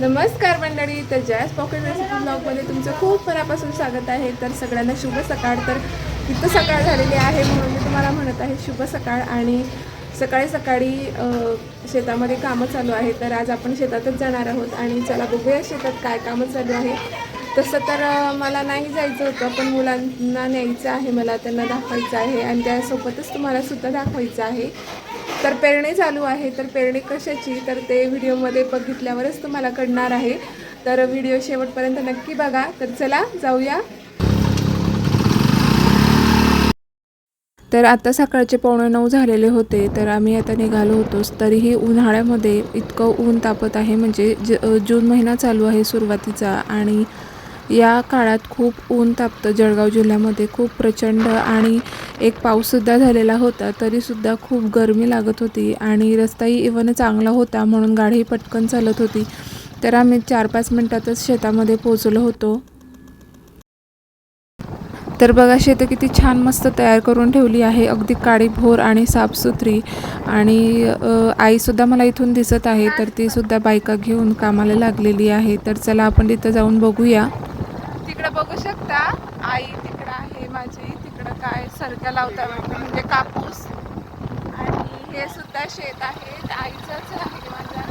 नमस्कार मंडळी तर जॅस पॉकेट रेसिपी ब्लॉगमध्ये तुमचं खूप मनापासून स्वागत आहे. तर सगळ्यांना शुभ सकाळ. तर इथं सकाळ झालेली आहे म्हणून मी तुम्हाला म्हणत आहे शुभ सकाळ. आणि सकाळी सकाळी शेतामध्ये कामं चालू आहे तर आज आपण शेतातच जाणार आहोत. आणि चला बघूया शेतात काय कामं चालू आहे. तसं तर मला नाही जायचं होतं पण मुलांना न्यायचं आहे. मला त्यांना दाखवायचं आहे. आणि त्यासोबतच तुम्हाला सुद्धा दाखवायचं आहे. तर पेरणी चालू आहे तर पेरणी कशाची? तर ते व्हिडिओमध्ये बघितल्यावरच तुम्हाला कळणार आहे. तर व्हिडिओ शेवटपर्यंत नक्की बघा. तर चला जाऊया. तर आता सकाळचे पावणे नऊ झालेले होते तर आम्ही आता निघालो होतोच तरीही उन्हाळ्यामध्ये इतकं ऊन तापत आहे म्हणजे ज जून महिना चालू आहे सुरुवातीचा आणि या काळात खूप ऊन तापतं. जळगाव जिल्ह्यामध्ये खूप प्रचंड आणि एक पाऊससुद्धा झालेला होता. तरीसुद्धा खूप गरमी लागत होती आणि रस्ताही इवन चांगला होता म्हणून गाडीही पटकन चालत होती. तर आम्ही चार पाच मिनटातच शेतामध्ये पोचलो होतो. तर बघा शेतं किती छान मस्त तयार करून ठेवली आहे. अगदी काळीभोर आणि साफसुथरी आणि आईसुद्धा मला इथून दिसत आहे तर तीसुद्धा बायका घेऊन कामाला लागलेली आहे. तर चला आपण तिथं जाऊन बघूया. तिकडं बघू शकता. आई तिकडं आहे माझी. तिकडं काय सरक्या लावतात म्हणजे कापूस. आणि हे सुद्धा शेत आहे. आईचंच आहे माझ्या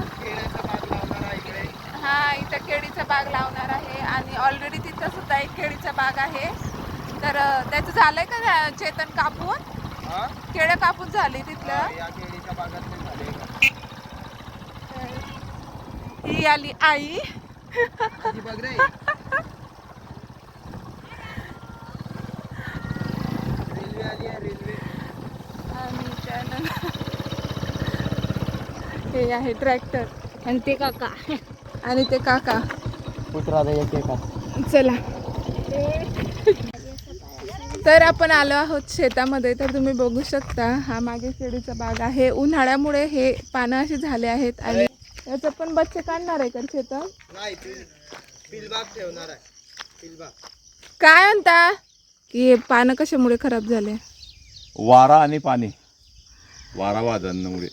हा इथं केळीचा बाग लावणार आहे. आणि ऑलरेडी तिथं सुद्धा एक केळीचा बाग आहे. तर त्याचं झालंय का चेतन कापून? केळं कापून झाली तिथलं. ही आली आई आणि त्यानं- हे आहे ट्रॅक्टर. आणि ते काका. आणि ते काका. कुत्रा एक एका चला. तर आपण आलो आहोत शेतामध्ये तर तुम्ही बघू शकता हा मागे केळीचा बाग आहे. उन्हाळ्यामुळे हे पानं असे झाले आहेत आणि याचं पण बच्चे काढणार आहे का शेतात नाही पिलबाग ठेवणार आहे. पिलबाग काय म्हणता? की हे पानं कशामुळे खराब झाले? वारा आणि पाणी. वारा वादळामुळे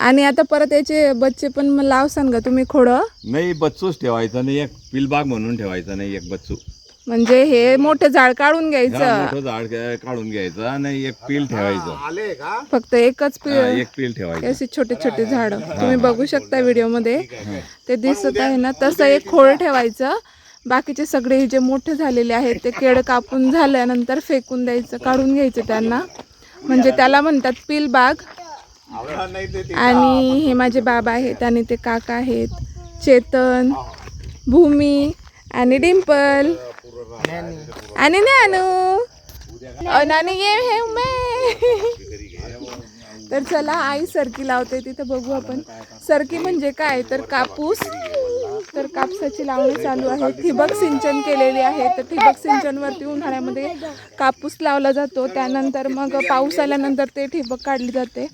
आणि आता परत याचे बच्चे पण मग लावसान का तुम्ही खोडं? नाही बच्चूच ठेवायचा नाही एक पिलबाग म्हणून ठेवायचा नाही एक बच्चू. म्हणजे हे मोठं झाड काढून हा, घ्यायचं. मोठं झाड घ्या- काढून घ्यायचं आणि एक पील ठेवायचं. आले का? फक्त एकच हा, पि- एक पील ठेवायचं. असे छोटे छोटे झाड. तुम्ही बघू शकता व्हिडिओमध्ये. ते दिसत आहे ना तसं एक खोळ ठेवायचं. बाकीचे सगळे जे मोठे झालेले आहेत ते केळ कापून झाल्यानंतर फेकून द्यायचं काढून घ्यायचं त्यांना. म्हणजे त्याला म्हणतात पिल बाग आणि हे माझे बाबा आहेत आणि ते काका आहेत. चेतन भूमी आणि डिंपल. आणि नानू. अ, नानी ये हे उमे. तर चला आई सरकी लावते. तिथं बघू आपण. सरकी म्हणजे काय? तर कापूस. तर कापसाची लावणी चालू आहे. ठिबक सिंचन केलेली आहे. तर ठिबक सिंचनवरती उन्हाळ्यामध्ये कापूस लावला जातो. त्यानंतर मग पाऊस आल्यानंतर ते ठिबक काढली जाते.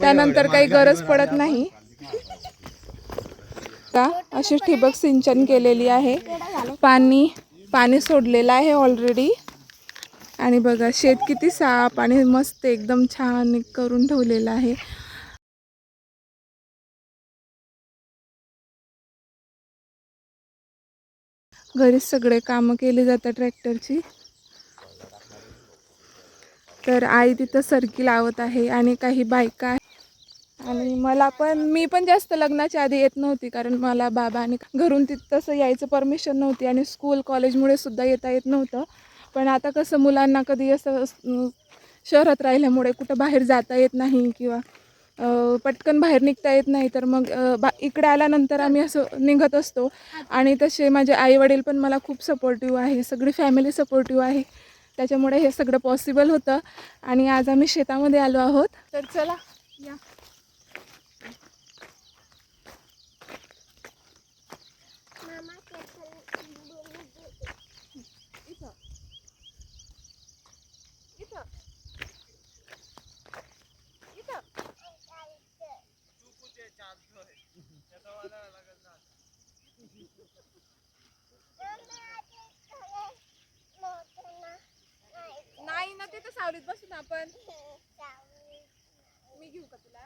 त्यानंतर काही गरज पडत नाही. का अशी ठिबक सिंचन केलेली आहे. पाणी पाणी सोडलेलं आहे ऑलरेडी आणि बघा शेत किती साफ आणि मस्त एकदम छान करून ठेवलेलं आहे. घरीच सगळे कामं केली जातात ट्रॅक्टरची. तर आई तिथं सरकी लावत आहे आणि काही बायका आहे. आणि मला पण मी पण जास्त लग्नाच्या आधी येत नव्हती कारण मला बाबा आणि घरून तिथं तसं यायचं परमिशन नव्हती आणि स्कूल कॉलेजमुळे सुद्धा येता येत नव्हतं. पण आता कसं मुलांना कधी असं शहरात राहिल्यामुळे कुठं बाहेर जाता येत नाही किंवा पटकन बाहेर निघता येत नाही तर मग बा इकडे आल्यानंतर आम्ही असं निघत असतो. आणि तसे माझे आई वडील पण मला खूप सपोर्टिव्ह आहे सगळी फॅमिली सपोर्टिव्ह आहे. त्याच्यामुळे हे सगळं पॉसिबल होतं. आणि आज आम्ही शेतामध्ये आलो आहोत. तर चला या. solid ba sinapan? Umigyo ka tila?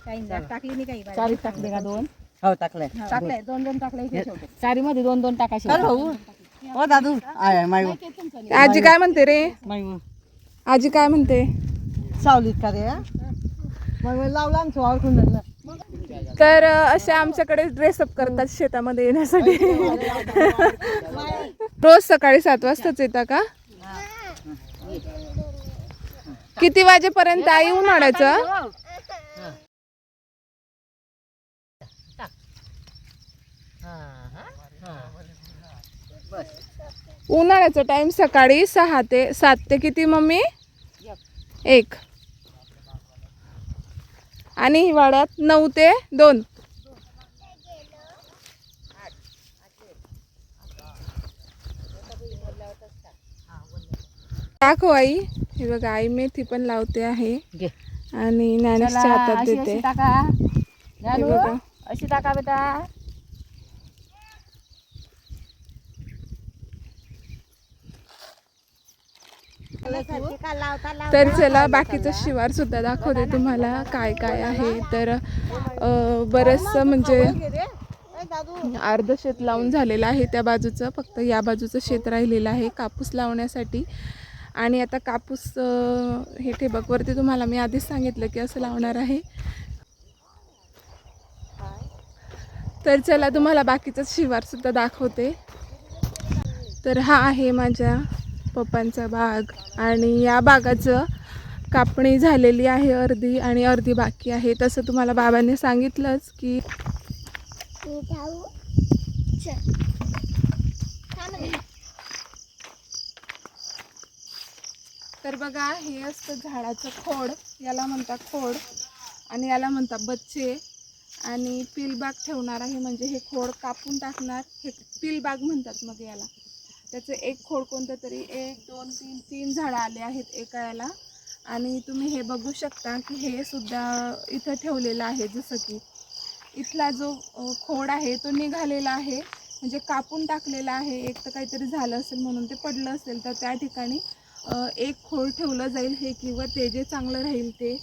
Kain dah, tak lini kain. Cari tak dengan don. हो टाकलंय. टाकले दोन दोन टाकले इथे ठेवते. चारी मध्ये दोन दोन टाकायचे भाऊ. हो दादू. आहे मायू आजी काय म्हणते रे? मायू आजी काय म्हणते? सावलीत का रे? मग लावला आमचं धरलं तर असे आमच्याकडे ड्रेसअप करतात शेतामध्ये येण्यासाठी. रोज सकाळी सात वाजताच येता का? किती वाजेपर्यंत आई उन्हाळ्याचं? उन्हाळ्याचा टाइम सकाळी सहा ते सात ते किती मम्मी? एक. आणि हिवाळ्यात नऊ ते दोन. दाखव आई. हे बघा आई मेथी पण लावते आहे. आणि चला, हातात देते. टाका. हे. अशी टाका बेटा. तर चला बाकीचं शिवार सुद्धा दाखवते तुम्हाला काय काय आहे. तर बरंचसं म्हणजे अर्ध शेत लावून झालेलं आहे त्या बाजूचं. फक्त या बाजूचं शेत राहिलेलं आहे कापूस लावण्यासाठी. आणि आता कापूस हे ठिबकवरती तुम्हाला मी आधीच सांगितलं की असं लावणार आहे. तर चला तुम्हाला बाकीचं शिवार सुद्धा दाखवते. तर हा आहे माझ्या पप्पांचा बाग आणि या बागाचं कापणी झालेली आहे अर्धी आणि अर्धी बाकी आहे. तसं तुम्हाला बाबांनी सांगितलंच की तर बघा हे असतं झाडाचं खोड. याला म्हणतात खोड आणि याला म्हणतात बच्चे. आणि पिलबाग ठेवणार आहे म्हणजे हे खोड कापून टाकणार. हे पिलबाग म्हणतात मग याला. त्याचं एक खोड कोणतं तरी एक दोन तीन तीन झाडं आले आहेत एका याला आणि तुम्ही हे बघू शकता की हे सुद्धा इथं ठेवलेलं आहे जसं की इथला जो खोड आहे तो निघालेला आहे. म्हणजे कापून टाकलेला आहे. एक तर काहीतरी झालं असेल म्हणून ते पडलं असेल तर त्या ठिकाणी एक खोड ठेवलं जाईल हे किंवा ते जे चांगलं राहील ते.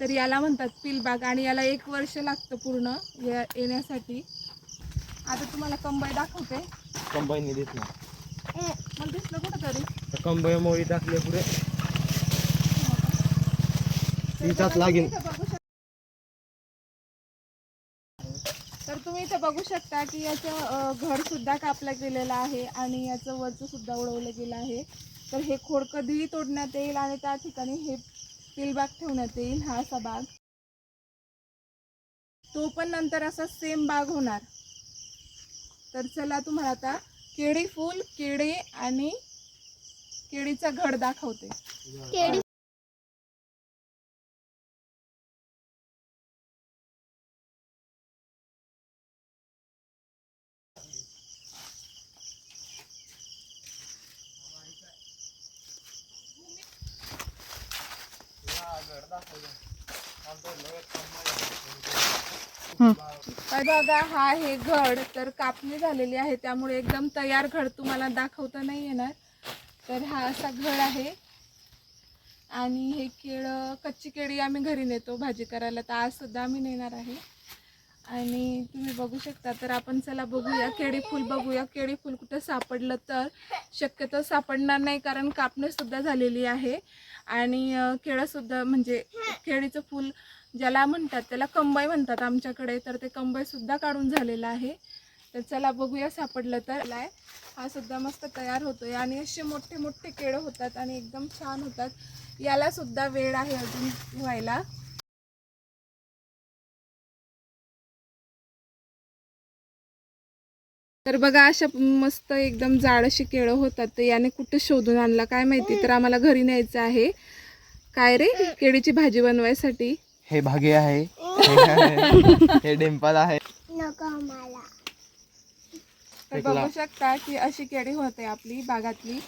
तर याला म्हणतात पिलबाग आणि याला एक वर्ष लागतं पूर्ण या येण्यासाठी. आता तुम्हाला कंबाई दाखवते. कंबाईने दिसला नाही. दिसलं कुठं तरी तर कंबाई मोळी टाकले पुढे. तिच्यात लागेल. तर तुम्ही इथं बघू शकता की याचं घर सुद्धा कापलं गेलेलं आहे आणि याचं वरचं सुद्धा उडवलं गेलं आहे. तर हे खोड कधीही तोडण्यात येईल आणि त्या ठिकाणी हे पिलबाग ठेवण्यात येईल हा असा बाग तो पण नंतर असा सेम बाग होणार. तर चला तुम्हाला आता केळी फूल केळी आणि केळीचा घड दाखवते. तर बघा हा हे घड तर कापणी झालेली आहे त्यामुळे एकदम तयार घड तुम्हाला दाखवता नाही येणार. तर हा असा घड आहे. आणि हे केळं कच्ची केळी आम्ही घरी नेतो भाजी करायला तर आज सुद्धा आम्ही नेणार आहे. आणि तुम्ही बघू शकता तर आपण चला बघूया केळी फूल बघूया. केळी फूल कुठं सापडलं तर शक्यतो सापडणार नाही कारण कापणी सुद्धा झालेली आहे. आणि केळंसुद्धा म्हणजे केळीचं फूल ज्याला म्हणतात त्याला कंबाई म्हणतात आमच्याकडे तर ते कंबाई सुद्धा काढून झालेलं आहे. तर चला बघूया सापडलं तर. आलाय. हा सुद्धा मस्त तयार होतोय आणि असे मोठे मोठे केळं होतात आणि एकदम छान होतात. याला सुद्धा वेळ आहे अजून व्हायला. तर बघा अशा मस्त एकदम जाड अशी केळं होतात तर याने कुठे शोधून आणला काय माहिती? तर आम्हाला घरी न्यायचं आहे. काय रे? केळीची भाजी बनवायसाठी. हे भागे आहे. हे डिंपल आहे. तर बघू शकता की अशी केळी होते आपली बागातली.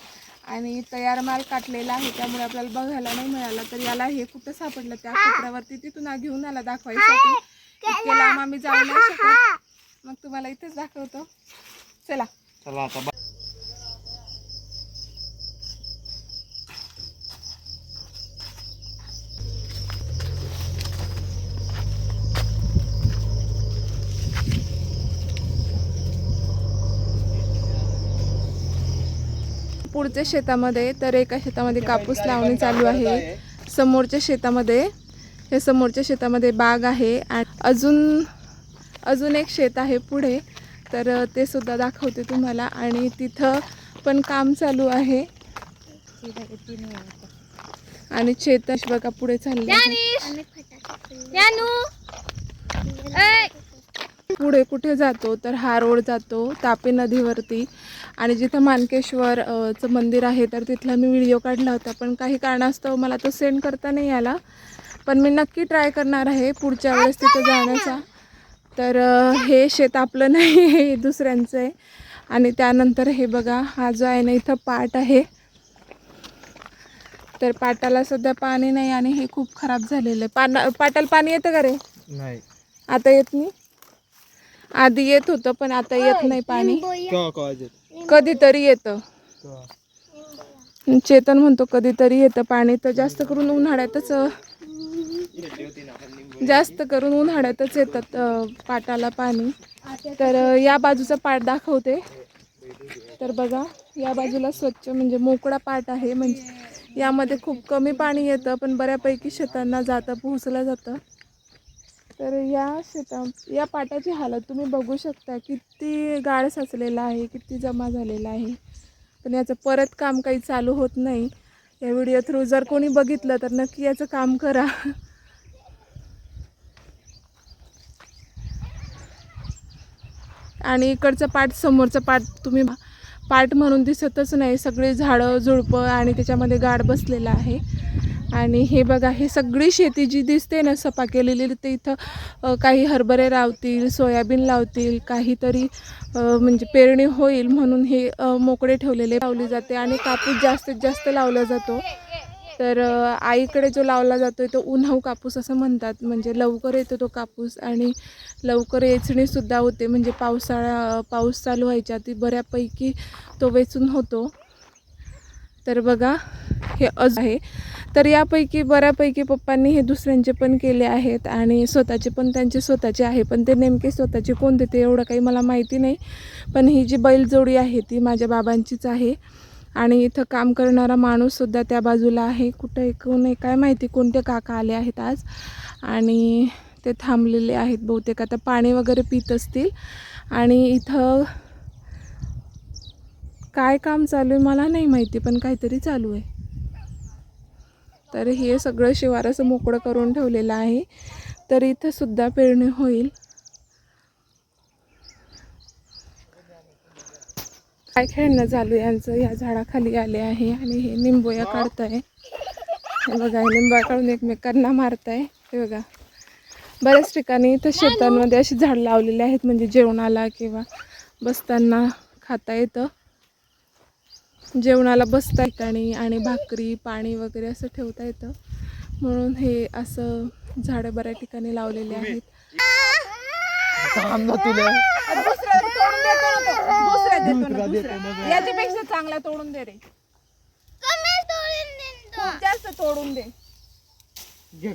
आणि तयार माल काटलेला आहे त्यामुळे आपल्याला बघायला नाही मिळाला. तर याला हे कुठं सापडलं? त्या कोपऱ्यावरती तिथून आ- घेऊन आला दाखवायसाठी. लांब आम्ही जाऊ नाही शकत. मग तुम्हाला इथेच दाखवतो. चला. चला आता पुढच्या शेतामध्ये तर एका शेतामध्ये कापूस लावणी चालू आहे. समोरच्या शेतामध्ये हे समोरच्या शेतामध्ये बाग आहे. अजून अजून एक शेत आहे पुढे. तर ते सुद्धा दाखवते तुम्हाला. आणि तिथं पण काम चालू आहे. आणि चेतश बघा पुढे चालले. आहे. पुढे कुठे जातो? तर हा रोड जातो तापी नदीवरती. आणि जिथं मानकेश्वर अ, चं मंदिर आहे तर तिथला मी व्हिडिओ काढला होता. पण काही कारणास्तव मला तो सेंड करता नाही आला. पण मी नक्की ट्राय करणार आहे पुढच्या वेळेस तिथं जाण्याचा. तर हे शेत आपलं नाही हे दुसऱ्यांचं आहे. आणि त्यानंतर हे बघा हा जो आहे ना इथं पाट आहे. तर पाटाला सध्या पाणी नाही आणि हे खूप खराब झालेलं आहे. पाना पाटाला पाणी येतं का रे? नाही. आता येत नाही? आधी येत होतं पण आता येत नाही पाणी. कधीतरी येतं. चेतन म्हणतो कधीतरी येतं पाणी. तर जास्त करून उन्हाळ्यातच जास्त करून उन्हाळ्यातच येतात पाटाला पाणी. तर या बाजूचा पाट दाखवते. तर बघा या बाजूला स्वच्छ म्हणजे मोकळा पाट आहे. म्हणजे यामध्ये खूप कमी पाणी येतं पण बऱ्यापैकी शेतांना जातं पोहोचलं जातं. तर या शेता या पाटाची हालत तुम्ही बघू शकता. किती गाळ साचलेला आहे किती जमा झालेला आहे. पण याचं परत काम काही चालू होत नाही. या व्हिडिओ थ्रू जर कोणी बघितलं तर नक्की याचं काम करा. आणि इकडचं पाट समोरचं पाट तुम्ही पाट म्हणून दिसतच नाही. सगळे झाडं झुडपं आणि त्याच्यामध्ये गाड बसलेला आहे. आणि हे बघा हे सगळी शेती जी दिसते ना सपा केलेली ते इथं काही हरभरे लावतील सोयाबीन लावतील काहीतरी म्हणजे पेरणी होईल म्हणून हे मोकळे ठेवलेले लावली जाते आणि कापूस जास्तीत जास्त लावला जातो. तर आईकडे जो लावला जातो आहे तो उन्हाऊ कापूस असं म्हणतात. म्हणजे लवकर येतो तो कापूस आणि लवकर वेचणीसुद्धा होते. म्हणजे पावसाळा पाऊस चालू व्हायच्या ती बऱ्यापैकी तो वेचून होतो. तर बघा हे अज आहे. तर यापैकी बऱ्यापैकी पप्पांनी हे दुसऱ्यांचे पण केले आहेत आणि स्वतःचे पण त्यांचे स्वतःचे आहे. पण ते नेमके स्वतःचे कोणते ते एवढं काही मला माहिती नाही. पण ही जी बैलजोडी आहे ती माझ्या बाबांचीच आहे. आणि इथं काम करणारा माणूससुद्धा त्या बाजूला आहे. कुठं ऐकून आहे काय माहिती कोणते काका आले आहेत आज. आणि ते थांबलेले आहेत बहुतेक. आता पाणी वगैरे पित असतील. आणि इथं काय काम चालू आहे मला नाही माहिती पण काहीतरी चालू आहे. तर हे सगळं शिवाराचं मोकळं करून ठेवलेलं आहे. तर इथं सुद्धा पेरणी होईल. काय खेळणं चालू आहे यांचं या झाडाखाली आले आहे आणि हे निंबोया काढताय. हे बघा हे निंबा काढून एकमेकांना मारताय. हे बघा. बऱ्याच ठिकाणी इथं शेतांमध्ये अशी झाड लावलेली आहेत म्हणजे जेवणाला किंवा बसताना खाता येतं. जेवणाला बसता ठिकाणी आणि भाकरी पाणी वगैरे असं ठेवता येतं. म्हणून हे असं झाडं बऱ्याच ठिकाणी लावलेले आहेत. दुसऱ्या देतो ना दुसऱ्या याच्यापेक्षा चांगला तोडून दे रे. खूप जास्त तोडून दे. घे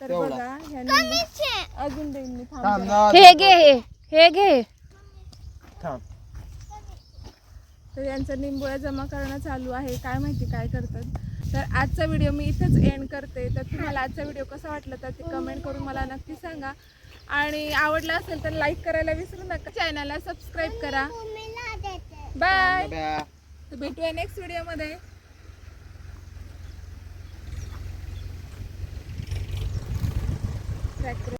तर बघा निंबा- अजून देईन मी. थांब थांब जरा. ना हे घे हे. हे घे. थांब. तर यांचा निंबोळ्या जमा करणं चालू आहे. काय माहिती काय करतात. तर आजचा व्हिडिओ मी इथंच एंड करते. तर तुम्हाला आजचा व्हिडिओ कसा वाटला तर ते कमेंट करून मला नक्की सांगा. आणि आवडला असेल तर लाईक करायला विसरू नका. चॅनलला सबस्क्राईब करा. बाय. तर भेटूया नेक्स्ट व्हिडिओमध्ये ट्रॅक्टर